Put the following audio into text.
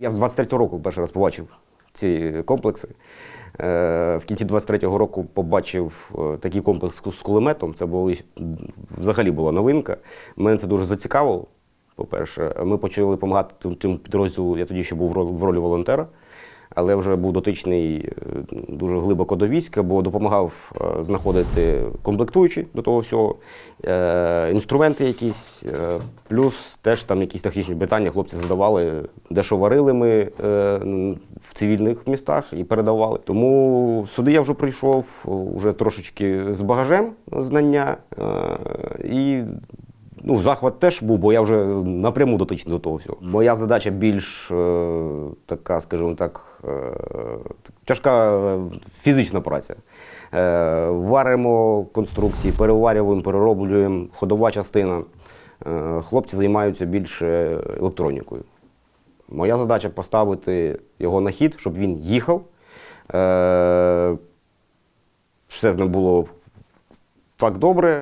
Я з 23-го року перший раз побачив ці комплекси. Е, В кінці 23-го року побачив е, такий комплекс з кулеметом. Це було, взагалі була новинка. Мене це дуже зацікавило. По-перше, ми почали допомагати тим підрозділу. Я тоді ще був в ролі волонтера, але вже був дотичний е, дуже глибоко до війська, бо допомагав е, знаходити комплектуючі до того всього, е, інструменти якісь, плюс теж там якісь технічні питання хлопці задавали, де що варили ми в цивільних містах і передавали. Тому сюди я вже прийшов вже трошечки з багажем знання і Ну, захват теж був, бо я вже напряму дотичний до того всього. Моя задача більш е, така, скажімо так, е, тяжка е, фізична праця. Е, варимо конструкції, переварюємо, перероблюємо, ходова частина. Е, хлопці займаються більше електронікою. Моя задача поставити його на хід, щоб він їхав. Е, все з ним було так добре.